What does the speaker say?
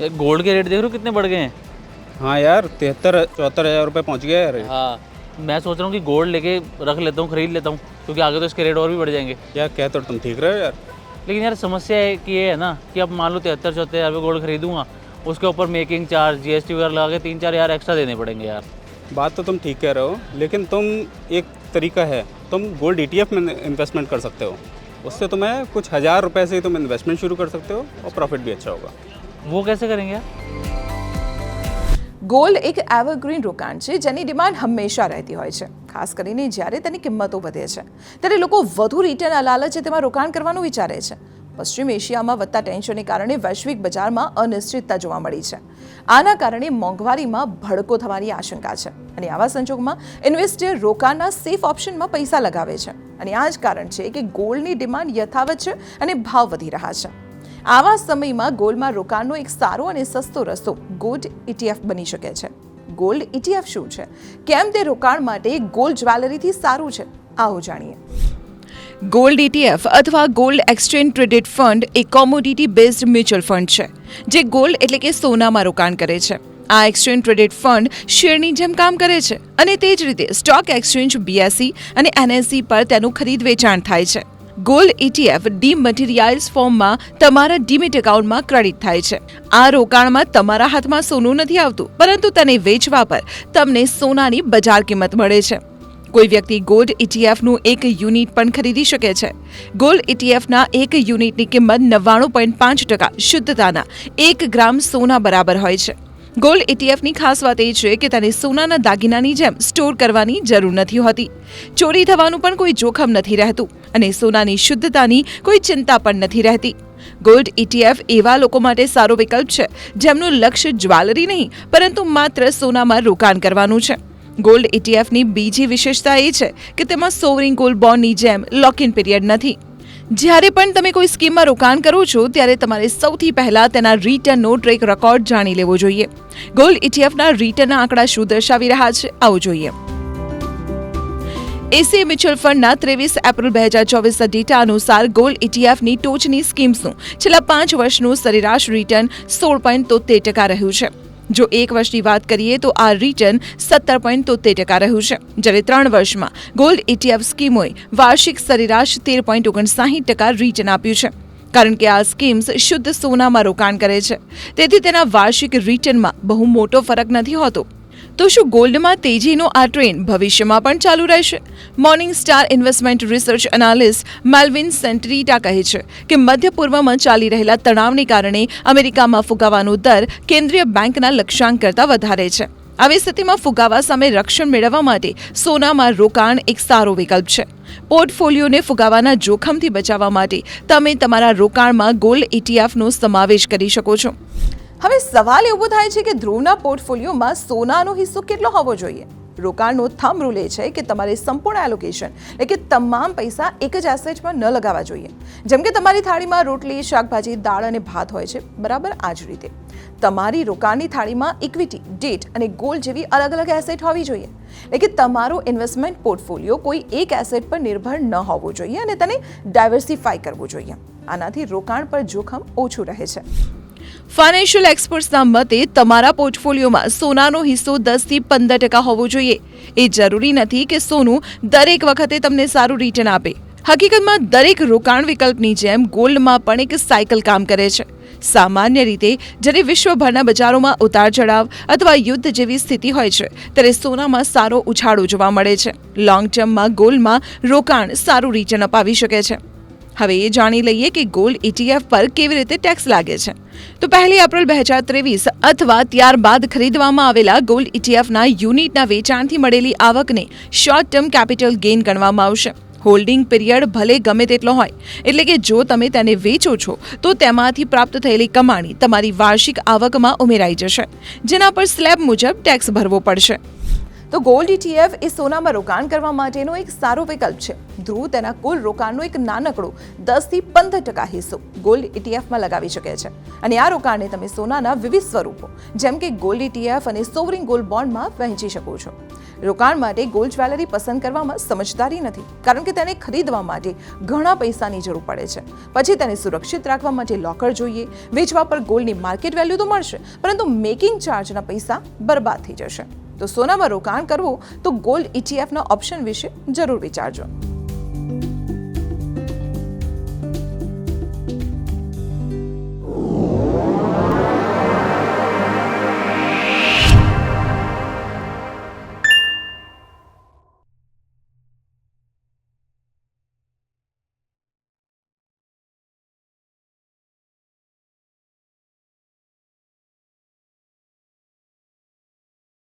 ये गोल्ड के रेट देख रहे हो कितने बढ़ गए हैं? हाँ यार तिहत्तर चौहत्तर हज़ार रुपये पहुँच गया यार। हाँ मैं सोच रहा हूँ कि गोल्ड लेके रख लेता हूँ खरीद लेता हूँ क्योंकि आगे तो इसके रेट और भी बढ़ जाएँगे। क्या कह तो तुम ठीक रहे हो यार। लेकिन यार समस्या है कि ये है ना कि अब मान लो तिहत्तर चौहत्तर हज़ार रुपये गोल्ड खरीदूँगा उसके ऊपर मेकिंग चार्ज जी जीएसटी वगैरह लगा के तीन चार हज़ार एक्स्ट्रा देने पड़ेंगे यार। बात तो तुम ठीक कह रहे हो लेकिन तुम एक तरीका है तुम गोल्ड ईटीएफ में इन्वेस्टमेंट कर सकते हो। उससे तुम्हें कुछ हज़ार रुपये से ही तुम इन्वेस्टमेंट शुरू कर सकते हो और प्रॉफिट भी अच्छा होगा। वो कैसे करेंगे यार ગોલ્ડ એક એવરગ્રીન રોકાણ છે જેની ડિમાન્ડ હંમેશા રહેતી હોય છે ખાસ કરીને જ્યારે તેની કિંમતો વધે છે ત્યારે લોકો વધુ રિટર્ન લાલચે તેમાં રોકાણ કરવાનું વિચારે છે પશ્ચિમ એશિયામાં વધતા ટેન્શનને કારણે વૈશ્વિક બજારમાં અનિશ્ચિતતા જોવા મળી છે આના કારણે મોંઘવારીમાં ભડકો થવાની આશંકા છે અને આવા સંજોગોમાં ઇન્વેસ્ટર રોકાણના સેફ ઓપ્શનમાં પૈસા લગાવે છે અને આ જ કારણ છે કે ગોલ્ડની ડિમાન્ડ યથાવત છે અને ભાવ વધી રહ્યા છે આવા સમયમાં ગોલ્ડમાં રોકાણનો એક સારો અને સસ્તો રસ્તો ગોલ્ડ ઇટીએફ બની શકે છે. ગોલ્ડ ઇટીએફ શું છે? કેમ તે રોકાણ માટે ગોલ્ડ જ્વેલરીથી સારું છે? આવો જાણીએ. ગોલ્ડ ઇટીએફ અથવા ગોલ્ડ એક્સચેન્જ ટ્રેડેડ ફંડ એ કોમોડિટી બેઝડ મ્યુચ્યુઅલ ફંડ છે, જે ગોલ્ડ એટલે કે સોનામાં રોકાણ કરે છે. આ એક્સચેન્જ ટ્રેડેડ ફંડ શેરની જેમ કામ કરે છે અને તે જ રીતે સ્ટોક એક્સચેન્જ બીએસસી અને એનએસસી પર તેનું ખરીદ વેચાણ થાય છે. ગોલ્ડ ડી ડીમટીરિયલ્સ ફોર્મમાં તમારા ડીમેટ એકાઉન્ટમાં ક્રેડિટ થાય છે. આ રોકાણમાં તમારા હાથમાં સોનું નથી આવતું, પરંતુ તેને વેચવા પર તમને સોનાની બજાર કિંમત મળે છે. કોઈ વ્યક્તિ ગોલ્ડ ઇટીએફનું એક યુનિટ પણ ખરીદી શકે છે. ગોલ્ડ ઇટીએફના એક યુનિટની કિંમત નવ્વાણું પોઈન્ટ પાંચ ટકા શુદ્ધતાના એક ગ્રામ સોના બરાબર હોય છે. ગોલ્ડ એટીએફની ખાસ વાત એ છે કે તેને સોનાના દાગીનાની જેમ સ્ટોર કરવાની જરૂર નથી હોતી. ચોરી થવાનું પણ કોઈ જોખમ નથી રહેતું અને સોનાની શુદ્ધતાની કોઈ ચિંતા પણ નથી રહેતી. ગોલ્ડ ઇટીએફ એવા લોકો માટે સારો વિકલ્પ છે જેમનું લક્ષ્ય જ્વેલરી નહીં, પરંતુ માત્ર સોનામાં રોકાણ કરવાનું છે. ગોલ્ડ ઇટીએફની બીજી વિશેષતા એ છે કે તેમાં સોવરિંગ ગોલ્ડ બોન્ડની જેમ લોક ઇન પીરિયડ નથી. જ્યારે પણ તમે કોઈ સ્કીમમાં રોકાણ કરો છો, ત્યારે તમારે સૌથી પહેલાં તેના રિટર્નનો ટ્રેક રેકોર્ડ જાણી લેવો જોઈએ. ગોલ્ડ ઇટીએફના રિટર્નના આંકડા શું દર્શાવી રહ્યા છે, આવું જોઈએ. એસી મ્યુચ્યુઅલ ફંડના ત્રેવીસ એપ્રિલ બે હજાર ચોવીસના ડેટા અનુસાર ગોલ્ડ ઇટીએફની ટોચની સ્કીમ્સનું છેલ્લા પાંચ વર્ષનું સરેરાશ રિટર્ન સોળ પોઈન્ટ તોતેર ટકા રહ્યું છે. જો એક વર્ષની વાત કરીએ તો આ રિટર્ન સત્તર પોઈન્ટ તોતેર ટકા રહ્યું છે. જ્યારે ત્રણ વર્ષમાં ગોલ્ડ ઇટીએફ સ્કીમોએ વાર્ષિક સરેરાશ તેર પોઈન્ટ ઓગણસાહીઠ ટકા રિટર્ન આપ્યું છે. કારણ કે આ સ્કીમ્સ શુદ્ધ સોનામાં રોકાણ કરે છે. તેથી તેના વાર્ષિક રિટર્નમાં બહુ મોટો ફરક નથી હોતો. તો શું ગોલ્ડમાં તેજીનો આ ટ્રેન્ડ ભવિષ્યમાં પણ ચાલુ રહેશે? Morningstar investment research analyst Melvin Santarita કહે છે કે મધ્ય પૂર્વમાં ચાલી રહેલા તણાવને કારણે અમેરિકામાં ફુગાવાનો દર કેન્દ્રીય બેંકના લક્ષ્યાંક કરતાં વધારે છે. આવી સ્થિતિમાં ફુગાવા સામે રક્ષણ મેળવવા માટે સોનામાં રોકાણ એક સારો વિકલ્પ છે. પોર્ટફોલિયોને ફુગાવાના જોખમથી બચાવવા માટે તમે તમારા રોકાણમાં ગોલ્ડ ઇટીએફનો સમાવેશ કરી શકો છો. હવે સવાલ એવો થાય છે કે ધ્રુવના પોર્ટફોલિયોમાં સોનાનો હિસ્સો કેટલો હોવો જોઈએ? રોકાણનો થમ રૂલ એ છે કે તમારે સંપૂર્ણ એલોકેશન એટલે કે તમામ પૈસા એક જ એસેટમાં ન લગાવવા જોઈએ. જેમ કે તમારી થાળીમાં રોટલી, શાકભાજી, દાળ અને ભાત હોય છે. બરાબર આ જ રીતે. તમારી રોકાણની થાળીમાં ઇક્વિટી ડેટ અને ગોલ્ડ જેવી અલગ અલગ એસેટ હોવી જોઈએ. એટલે કે તમારો ઇન્વેસ્ટમેન્ટ પોર્ટફોલિયો કોઈ એક એસેટ પર નિર્ભર ન હોવો જોઈએ અને તેને ડાયવર્સિફાય કરવું જોઈએ. આનાથી રોકાણ પર જોખમ ઓછું રહે છે. ફાઇનાન્શિયલ એક્સપર્ટ્સના મતે તમારા પોર્ટફોલિયોમાં સોનાનો હિસ્સો દસથી પંદર ટકા હોવો જોઈએ. એ જરૂરી નથી કે સોનું દરેક વખતે તમને સારું રિટર્ન આપે. હકીકતમાં દરેક રોકાણ વિકલ્પની જેમ ગોલ્ડમાં પણ એક સાયકલ કામ કરે છે. સામાન્ય રીતે જ્યારે વિશ્વભરના બજારોમાં ઉતાર ચઢાવ અથવા યુદ્ધ જેવી સ્થિતિ હોય છે, ત્યારે સોનામાં સારો ઉછાળો જોવા મળે છે. લોંગ ટર્મમાં ગોલ્ડમાં રોકાણ સારું રિટર્ન અપાવી શકે છે. હવે એ જાણી લઈએ કે ગોલ્ડ ઇટીએફ પર કેવી રીતે ટેક્સ લાગે છે. તો પહેલી એપ્રિલ બે હજાર ત્રેવીસ અથવા ત્યારબાદ ખરીદવામાં આવેલા ગોલ્ડ ઇટીએફના યુનિટના વેચાણથી મળેલી આવકને શોર્ટ ટર્મ કેપિટલ ગેઇન ગણવામાં આવશે. હોલ્ડિંગ પિરિયડ ભલે ગમે તેટલો હોય, એટલે કે જો તમે તેને વેચો છો, તો તેમાંથી પ્રાપ્ત થયેલી કમાણી તમારી વાર્ષિક આવકમાં ઉમેરાઈ જશે, જેના પર સ્લેબ મુજબ ટેક્સ ભરવો પડશે. તો ગોલ્ડ ETF એ સોનામાં રોકાણ કરવા માટેનો એક સારો વિકલ્પ છે. ધ્રુવ તેના કુલ રોકાણનો એક નાનકડો દસથી પંદર ટકા હિસ્સો ગોલ્ડ ઇટીએફમાં લગાવી શકે છે. અને આ રોકાણને તમે સોનાના વિવિધ સ્વરૂપો, જેમ કે ગોલ્ડ ઇટીએફ અને સોવરિંગ ગોલ્ડ બોન્ડમાં વહેંચી શકો છો. રોકાણ માટે ગોલ્ડ જ્વેલરી પસંદ કરવામાં સમજદારી નથી, કારણ કે તેને ખરીદવા માટે ઘણા પૈસાની જરૂર પડે છે. પછી તેને સુરક્ષિત રાખવા માટે લોકર જોઈએ, વેચવા પર ગોલ્ડની માર્કેટ વેલ્યુ તો મળશે, પરંતુ મેકિંગ ચાર્જના પૈસા બરબાદ થઈ જશે. તો સોનામાં રોકાણ કરવું તો ગોલ્ડ ઇટીએફના ઓપ્શન વિશે જરૂર વિચારજો.